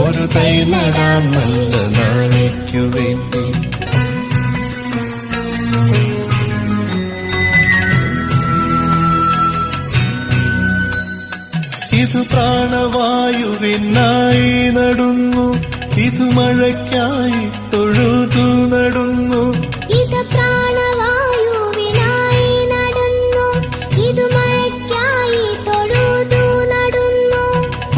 ഒരു തൈ നല്ല നാളേക്കു വേണ്ടി. ഇത് പ്രാണവായുവിനായി നടുന്നു. ഇത് മഴയ്ക്കായി തൊഴുതു.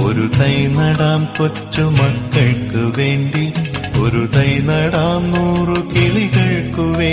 ഒരു തൈ നടാം കൊച്ചു മക്കൾക്കു വേണ്ടി. ഒരു തൈ നടാം നൂറു കിളികൾക്കു വേണ്ടി.